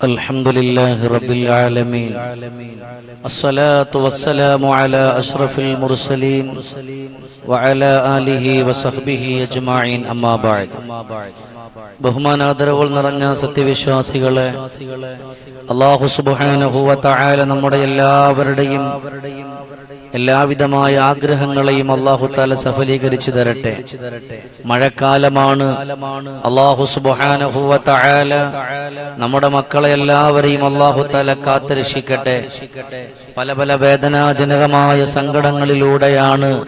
الحمد لله رب العالمين الصلاة والسلام على أشرف المرسلين وعلى آله وصحبه أجمعين أما بعد ബഹുമാനാദരവുകൾ നിറഞ്ഞ സത്യവിശ്വാസികളെ അള്ളാഹു സുബാനഹുവ തായാല നമ്മുടെ എല്ലാവരുടെയും എല്ലാവിധമായ ആഗ്രഹങ്ങളെയും അള്ളാഹു താല സഫലീകരിച്ചു തരട്ടെ. മഴക്കാലമാണ്. അള്ളാഹു സുബാനഹുവ നമ്മുടെ മക്കളെ എല്ലാവരെയും അള്ളാഹു താല കാത്തുരക്ഷിക്കട്ടെ. പല പല വേദനാജനകമായ സങ്കടങ്ങളിലൂടെയാണ്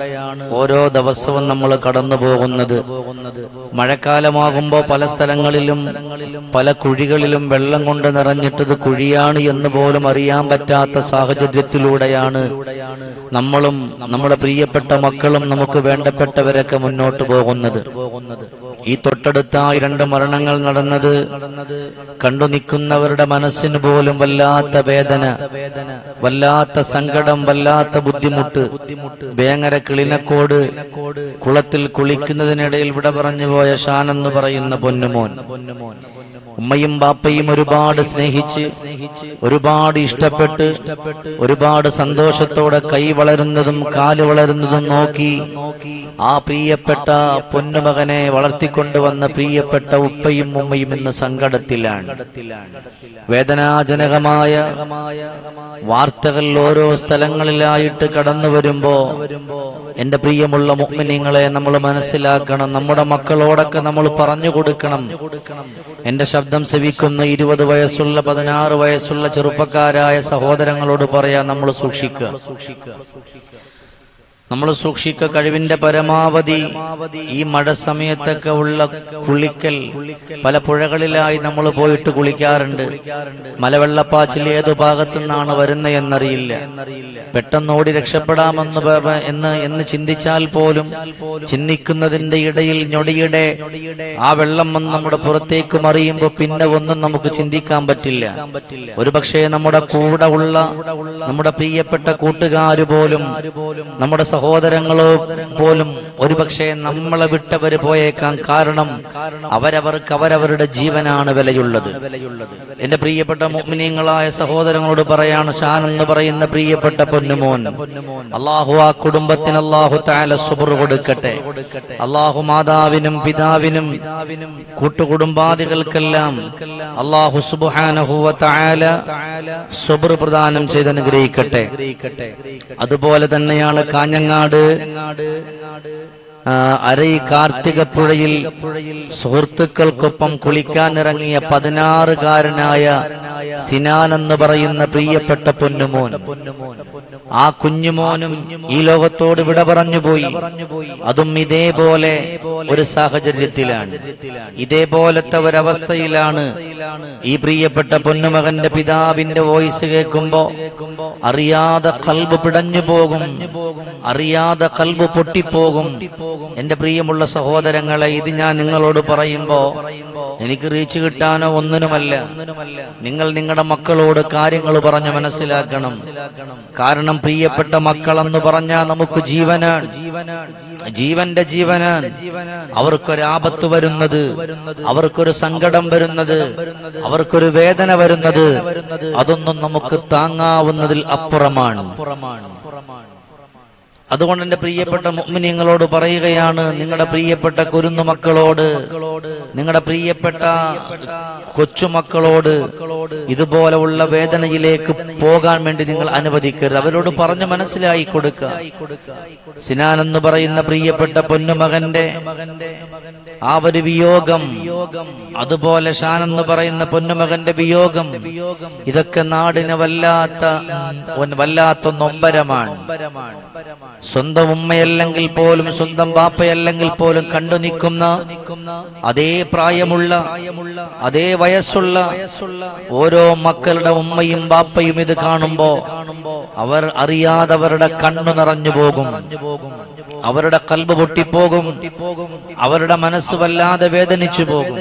ഓരോ ദിവസവും നമ്മൾ കടന്നു പോകുന്നത് മഴക്കാലമാകുമ്പോൾ പല സ്ഥലങ്ങളിലും പല കുഴികളിലും വെള്ളം കൊണ്ട് നിറഞ്ഞിട്ടത് കുഴിയാണ് എന്ന് പോലും അറിയാൻ പറ്റാത്ത സാഹചര്യത്തിലൂടെയാണ് നമ്മളും നമ്മുടെ പ്രിയപ്പെട്ട മക്കളും നമുക്ക് വേണ്ടപ്പെട്ടവരൊക്കെ മുന്നോട്ട് പോകുന്നത്. ഈ തൊട്ടടുത്തായി രണ്ട് മരണങ്ങൾ നടന്നത് കണ്ടു നിൽക്കുന്നവരുടെ മനസ്സിന് പോലും വല്ലാത്ത വേദന വല്ലാത്ത സങ്കടം വല്ലാത്ത ബുദ്ധിമുട്ട്. വേങ്ങര കിളിനക്കോട് കുളത്തിൽ കുളിക്കുന്നതിനിടയിൽ ഇവിടെ പറഞ്ഞു പോയ ഷാൻ എന്ന് പറയുന്ന പൊന്നുമോൻ. ഉമ്മയും ബാപ്പയും ഒരുപാട് സ്നേഹിച്ച് ഒരുപാട് ഇഷ്ടപ്പെട്ട് ഒരുപാട് സന്തോഷത്തോടെ കൈ വളരുന്നതും കാൽ വളരുന്നതും നോക്കി ആ പ്രിയപ്പെട്ട പൊന്നുമകനെ വളർത്തിക്കൊണ്ടുവന്ന പ്രിയപ്പെട്ട ഉപ്പയും ഉമ്മയും ഇന്ന് സങ്കടത്തിലാണ്. വേദനാജനകമായ വാർത്തകൾ ഓരോ സ്ഥലങ്ങളിലായിട്ട് കടന്നു വരുമ്പോ എന്റെ പ്രിയമുള്ള മുഗ്മിനിങ്ങളെ നമ്മൾ മനസ്സിലാക്കണം നമ്മുടെ മക്കളോടൊക്കെ നമ്മൾ പറഞ്ഞു കൊടുക്കണം. എന്റെ ശബ്ദം സെവിക്കുന്ന ഇരുപത് വയസ്സുള്ള പതിനാറ് വയസ്സുള്ള ചെറുപ്പക്കാരായ സഹോദരങ്ങളോട് പറയാ നമ്മൾ സൂക്ഷിക്കുക. നമ്മൾ സൂക്ഷിക്ക കഴിവിന്റെ പരമാവധി ഈ മഴ സമയത്തൊക്കെ ഉള്ള കുളിക്കൽ പല പുഴകളിലായി നമ്മൾ പോയിട്ട് കുളിക്കാറുണ്ട്. മലവെള്ളപ്പാച്ചിൽ ഏതു ഭാഗത്തു നിന്നാണ് വരുന്നത് എന്നറിയില്ല. പെട്ടെന്ന് ഓടി രക്ഷപ്പെടാമെന്ന് എന്ന് എന്ന് ചിന്തിച്ചാൽ പോലും ചിന്തിക്കുന്നതിന്റെ ഇടയിൽ ഞൊടിയുടെ ആ വെള്ളം വന്ന് നമ്മുടെ പുറത്തേക്ക് മറിയുമ്പോൾ പിന്നെ ഒന്നും നമുക്ക് ചിന്തിക്കാൻ പറ്റില്ല. ഒരുപക്ഷെ നമ്മുടെ കൂടെ ഉള്ള നമ്മുടെ പ്രിയപ്പെട്ട കൂട്ടുകാര് പോലും നമ്മുടെ സഹോദരങ്ങളോ പോലും ഒരുപക്ഷെ നമ്മളെ വിട്ടവര് പോയേക്കാൻ കാരണം അവരവർക്ക് അവരവരുടെ ജീവനാണ് വിലയുള്ളത്. എന്റെ പ്രിയപ്പെട്ട മോമിനിയങ്ങളായ സഹോദരങ്ങളോട് പറയാണ് ഷാൻ എന്ന് പറയുന്ന പ്രിയപ്പെട്ട പൊന്നുമോൻ അള്ളാഹു ആ കുടുംബത്തിന് അള്ളാഹു താല സുബർ കൊടുക്കട്ടെ. അള്ളാഹു മാതാവിനും പിതാവിനും കൂട്ടുകുടുംബാദികൾക്കെല്ലാം അള്ളാഹു സുബുഹാനഹുവ താല സുബർ പ്രദാനം ചെയ്ത് അനുഗ്രഹിക്കട്ടെ അതുപോലെ തന്നെയാണ് കാഞ്ഞങ്ങാട് അരൈ കാർത്തിക കാർത്തികപ്പുഴയിൽ സുഹൃത്തുക്കൾക്കൊപ്പം കുളിക്കാനിറങ്ങിയ പതിനാറുകാരനായ സിനാൻ എന്ന് പറയുന്ന പ്രിയപ്പെട്ട പൊന്നുമോൻ. ആ കുഞ്ഞുമോനും ഈ ലോകത്തോട് വിട പറഞ്ഞുപോയി അതും ഇതേപോലെ ഒരു സാഹചര്യത്തിലാണ്. ഇതേപോലത്തെ ഒരവസ്ഥയിലാണ് ഈ പ്രിയപ്പെട്ട പൊന്നുമകന്റെ പിതാവിന്റെ വോയിസ് കേൾക്കുമ്പോ അറിയാതെ കൽബ് പിടഞ്ഞു പോകും അറിയാതെ കൽബ് പൊട്ടിപ്പോകും. എന്റെ പ്രിയമുള്ള സഹോദരങ്ങളെ ഇത് ഞാൻ നിങ്ങളോട് പറയുമ്പോ എനിക്ക് റീച്ച് കിട്ടാനോ ഒന്നിനുമല്ല. നിങ്ങൾ നിങ്ങളുടെ മക്കളോട് കാര്യങ്ങൾ പറഞ്ഞ് മനസ്സിലാക്കണം. കാരണം പ്രിയപ്പെട്ട മക്കളെന്ന് പറഞ്ഞാൽ നമുക്ക് ജീവനാണ്. ജീവന്റെ ജീവനാണ്. അവർക്കൊരാപത്ത് വരുന്നത്. അവർക്കൊരു സങ്കടം വരുന്നത്. അവർക്കൊരു വേദന വരുന്നത്. അതൊന്നും നമുക്ക് താങ്ങാവുന്നതിൽ അപ്പുറമാണ്. അതുകൊണ്ട് എന്റെ പ്രിയപ്പെട്ട മുഅ്മിനീങ്ങളോട് പറയുകയാണ് നിങ്ങളുടെ പ്രിയപ്പെട്ട കുരുന്നു മക്കളോട് നിങ്ങളുടെ പ്രിയപ്പെട്ട കൊച്ചുമക്കളോട് ഇതുപോലെയുള്ള വേദനയിലേക്ക് പോകാൻ വേണ്ടി നിങ്ങൾ അനുവദിക്കരുത്. അവരോട് പറഞ്ഞു മനസ്സിലായി കൊടുക്കുക സിനാൻ എന്ന് പറയുന്ന പ്രിയപ്പെട്ട പൊന്നുമകന്റെ ആ ഒരു വിയോഗം അതുപോലെ ഷാൻ എന്ന് പറയുന്ന പൊന്നുമകന്റെ വിയോഗം ഇതൊക്കെ നാടിന് വല്ലാത്ത ഒരു വല്ലാത്ത നൊമ്പരമാണ് സ്വന്തം ഉമ്മയല്ലെങ്കിൽ പോലും സ്വന്തം ബാപ്പയല്ലെങ്കിൽ പോലും കണ്ടു നിൽക്കുന്ന അതേ പ്രായമുള്ള അതേ വയസ്സുള്ള ഓരോ മക്കളുടെ ഉമ്മയും ബാപ്പയും ഇത് കാണുമ്പോ അവർ അറിയാതെ അവരുടെ കണ്ണു നിറഞ്ഞു പോകും. അവരുടെ കൽബ് പൊട്ടിപ്പോകും. അവരുടെ മനസ്സ് വല്ലാതെ വേദനിച്ചു പോകും.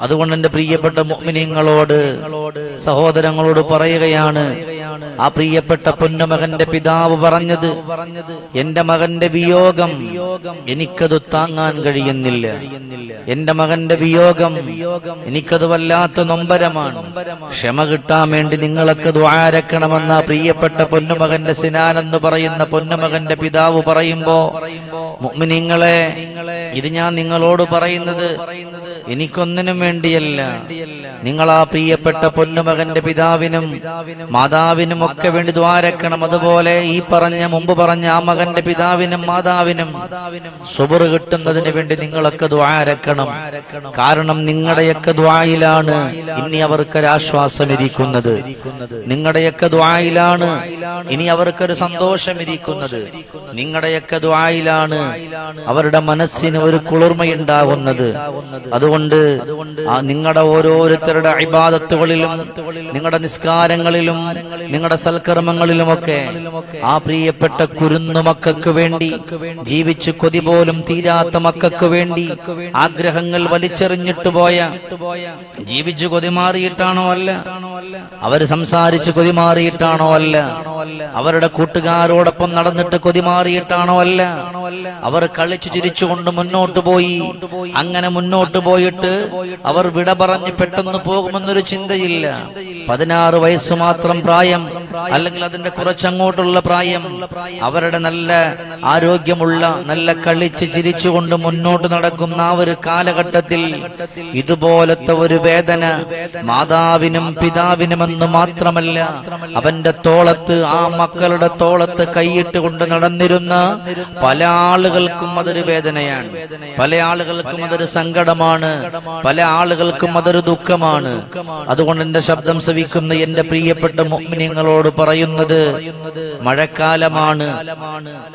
അതുകൊണ്ട് എന്റെ പ്രിയപ്പെട്ട മുഅ്മിനീങ്ങളോട് സഹോദരങ്ങളോട് പറയുകയാണ് ആ പ്രിയപ്പെട്ട പൊന്നുമകന്റെ പിതാവ് പറഞ്ഞത് എന്റെ മകന്റെ വിയോഗം എനിക്കത് താങ്ങാൻ കഴിയുന്നില്ല. എന്റെ മകന്റെ വിയോഗം എനിക്കത് വല്ലാത്ത നൊമ്പരമാണ്. ക്ഷമ കിട്ടാൻ വേണ്ടി നിങ്ങളൊക്കെ ദ്വാരക്കണമെന്ന പ്രിയപ്പെട്ട പൊന്നുമകന്റെ സിനാൻ എന്ന് പറയുന്ന പൊന്നുമകന്റെ പിതാവ് പറയുമ്പോ മുഅ്മിനീങ്ങളെ ഇത് ഞാൻ നിങ്ങളോട് പറയുന്നത് എനിക്കൊന്നിനും വേണ്ടിയല്ല. നിങ്ങൾ ആ പ്രിയപ്പെട്ട പൊന്നുമകന്റെ പിതാവിനും മാതാവിനും ഒക്കെ വേണ്ടി ദ്വാരക്കണം അതുപോലെ ഈ പറഞ്ഞ മുമ്പ് പറഞ്ഞ ആ മകന്റെ പിതാവിനും മാതാവിനും സുബർ കിട്ടുന്നതിന് വേണ്ടി നിങ്ങളൊക്കെ ദ്വാരക്കണം കാരണം നിങ്ങളുടെയൊക്കെ ദ്വായിലാണ് ഇനി അവർക്കൊരാശ്വാസം ഇരിക്കുന്നത് നിങ്ങളുടെയൊക്കെ ദ്വായിലാണ് ഇനി അവർക്കൊരു സന്തോഷം ഇരിക്കുന്നത് നിങ്ങളുടെയൊക്കെ ദ്വായിലാണ് അവരുടെ മനസ്സിന് ഒരു കുളിർമയുണ്ടാകുന്നത്. അതുകൊണ്ട് നിങ്ങളുടെ നിങ്ങളുടെ ഓരോരുത്തരുടെ അഭിബാധത്തുകളിലും നിങ്ങളുടെ നിസ്കാരങ്ങളിലും നിങ്ങളുടെ സൽക്കർമ്മങ്ങളിലുമൊക്കെ ആ പ്രിയപ്പെട്ട കുരുന്നു മക്കൾക്ക് വേണ്ടി ജീവിച്ചു കൊതി പോലും തീരാത്ത മക്കൾക്ക് വേണ്ടി ആഗ്രഹങ്ങൾ വലിച്ചെറിഞ്ഞിട്ട് പോയ ജീവിച്ചു കൊതി മാറിയിട്ടാണോ അല്ല? അവർ സംസാരിച്ച് കൊതി മാറിയിട്ടാണോ അല്ല? അവരുടെ കൂട്ടുകാരോടൊപ്പം നടന്നിട്ട് കൊതി മാറിയിട്ടാണോ അല്ല? അവർ കളിച്ചു ചിരിച്ചുകൊണ്ട് മുന്നോട്ട് പോയി അങ്ങനെ മുന്നോട്ട് പോയിട്ട് അവർ വിട പറഞ്ഞ് പെട്ടെന്ന് പോകുമെന്നൊരു ചിന്തയില്ല. പതിനാറ് വയസ്സ് മാത്രം പ്രായം അല്ലെങ്കിൽ അതിന്റെ കുറച്ചങ്ങോട്ടുള്ള പ്രായം. അവരുടെ നല്ല ആരോഗ്യമുള്ള നല്ല കളിച്ച് ചിരിച്ചുകൊണ്ട് മുന്നോട്ട് നടക്കുന്ന ആ ഒരു കാലഘട്ടത്തിൽ ഇതുപോലത്തെ ഒരു വേദന മാതാവിനും പിതാവിനുമെന്ന് മാത്രമല്ല അവന്റെ തോളത്ത് ആ മക്കളുടെ തോളത്ത് കൈയിട്ട് കൊണ്ട് നടന്നിരുന്ന പല ആളുകൾക്കും അതൊരു വേദനയാണ്. പല ആളുകൾക്കും അതൊരു സങ്കടമാണ്. പല ആളുകൾക്കും അതൊരു ദുഃഖമാണ്. അതുകൊണ്ട് എന്റെ ശബ്ദം ശ്രവിക്കുന്ന എന്റെ പ്രിയപ്പെട്ട മുഗ്മിനിങ്ങളോട് പറയുന്നത് മഴക്കാലമാണ്.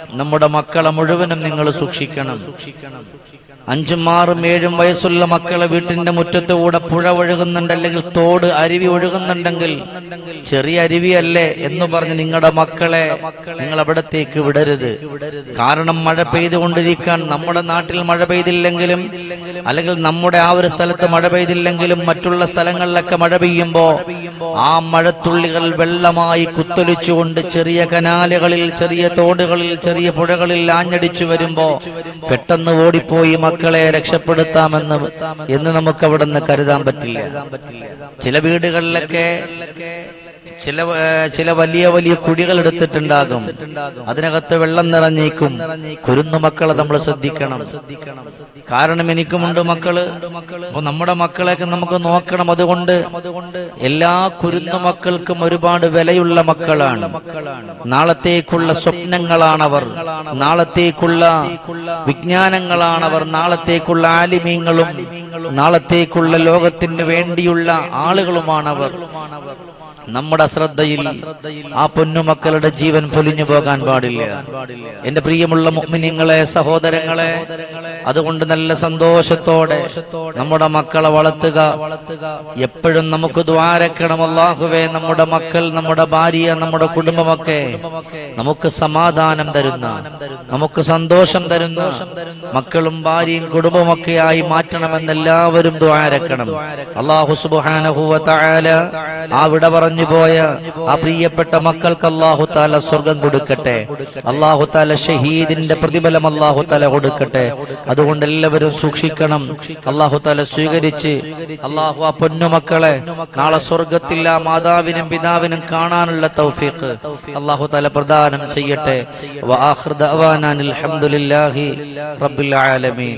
നമ്മുടെ മക്കളെ മുഴുവനും നിങ്ങൾ സൂക്ഷിക്കണം. അഞ്ചും ആറും ഏഴും വയസ്സുള്ള മക്കളെ വീട്ടിന്റെ മുറ്റത്തുകൂടെ പുഴ ഒഴുകുന്നുണ്ട് അല്ലെങ്കിൽ തോട് അരുവി ഒഴുകുന്നുണ്ടെങ്കിൽ ചെറിയ അരുവിയല്ലേ എന്ന് പറഞ്ഞ് നിങ്ങളുടെ മക്കളെ നിങ്ങൾ അവിടത്തേക്ക് വിടരുത്. കാരണം മഴ പെയ്തുകൊണ്ടിരിക്കാൻ നമ്മുടെ നാട്ടിൽ മഴ പെയ്തില്ലെങ്കിലും അല്ലെങ്കിൽ നമ്മുടെ ആ ഒരു സ്ഥലത്ത് മഴ പെയ്തില്ലെങ്കിലും മറ്റുള്ള സ്ഥലങ്ങളിലൊക്കെ മഴ പെയ്യുമ്പോ ആ മഴത്തുള്ളികൾ വെള്ളമായി കുത്തൊലിച്ചുകൊണ്ട് ചെറിയ കനാലുകളിൽ ചെറിയ തോടുകളിൽ ചെറിയ പുഴകളിൽ ആഞ്ഞടിച്ചു വരുമ്പോ പെട്ടെന്ന് ഓടിപ്പോയി മക്കളെ രക്ഷപ്പെടുത്താമെന്ന് എന്ന് നമുക്ക് അവിടെ നിന്ന് കരുതാൻ പറ്റില്ല. ചില വീടുകളിലൊക്കെ ചില ചില വലിയ വലിയ കുഴികൾ എടുത്തിട്ടുണ്ടാകും. അതിനകത്ത് വെള്ളം നിറഞ്ഞേക്കും. കുരുന്നു മക്കളെ നമ്മൾ ശ്രദ്ധിക്കണം. കാരണം എനിക്കുമുണ്ട് മക്കൾ. അപ്പൊ നമ്മുടെ മക്കളെയൊക്കെ നമുക്ക് നോക്കണം അതുകൊണ്ട്. എല്ലാ കുരുന്നു മക്കൾക്കും ഒരുപാട് വിലയുള്ള മക്കളാണ്. നാളത്തേക്കുള്ള സ്വപ്നങ്ങളാണവർ. നാളത്തേക്കുള്ള വിജ്ഞാനങ്ങളാണവർ. നാളത്തേക്കുള്ള ആലിമീങ്ങളും. നാളത്തേക്കുള്ള ലോകത്തിന് വേണ്ടിയുള്ള ആളുകളുമാണവർ. നമ്മുടെ ശ്രദ്ധയിൽ ആ പൊന്നുമക്കളുടെ ജീവൻ പൊലിഞ്ഞു പോകാൻ പാടില്ല. എന്റെ പ്രിയമുള്ള മുഅ്മിനീങ്ങളെ സഹോദരങ്ങളെ അതുകൊണ്ട് നല്ല സന്തോഷത്തോടെ നമ്മുടെ മക്കളെ വളർത്തുക. എപ്പോഴും നമുക്ക് ദ്വാരക്കണം അല്ലാഹുവേ നമ്മുടെ മക്കൾ നമ്മുടെ ഭാര്യ നമ്മുടെ കുടുംബമൊക്കെ നമുക്ക് സമാധാനം തരുന്ന നമുക്ക് സന്തോഷം തരുന്ന മക്കളും ഭാര്യയും കുടുംബമൊക്കെ ആയി മാറ്റണമെന്ന് എല്ലാവരും ദ്വാരക്കണം അള്ളാഹു ആ വിട പറഞ്ഞു പോയ ആ പ്രിയപ്പെട്ട മക്കൾക്ക് അള്ളാഹു താല സ്വർഗം കൊടുക്കട്ടെ. അള്ളാഹു താല ഷഹീദിന്റെ പ്രതിഫലം അള്ളാഹു താല കൊടുക്കട്ടെ. അതുകൊണ്ട് എല്ലാവരും സൂക്ഷിക്കണം. അള്ളാഹു തല സ്വീകരിച്ച് അള്ളാഹു ആ പൊന്നുമക്കളെ നാളെ സ്വർഗത്തിൽ ആ മാതാവിനും പിതാവിനും കാണാനുള്ള തൗഫീഖ് അള്ളാഹു തല പ്രദാനം ചെയ്യട്ടെ. അൽഹംദുലില്ലാഹി റബ്ബിൽ ആലമീൻ.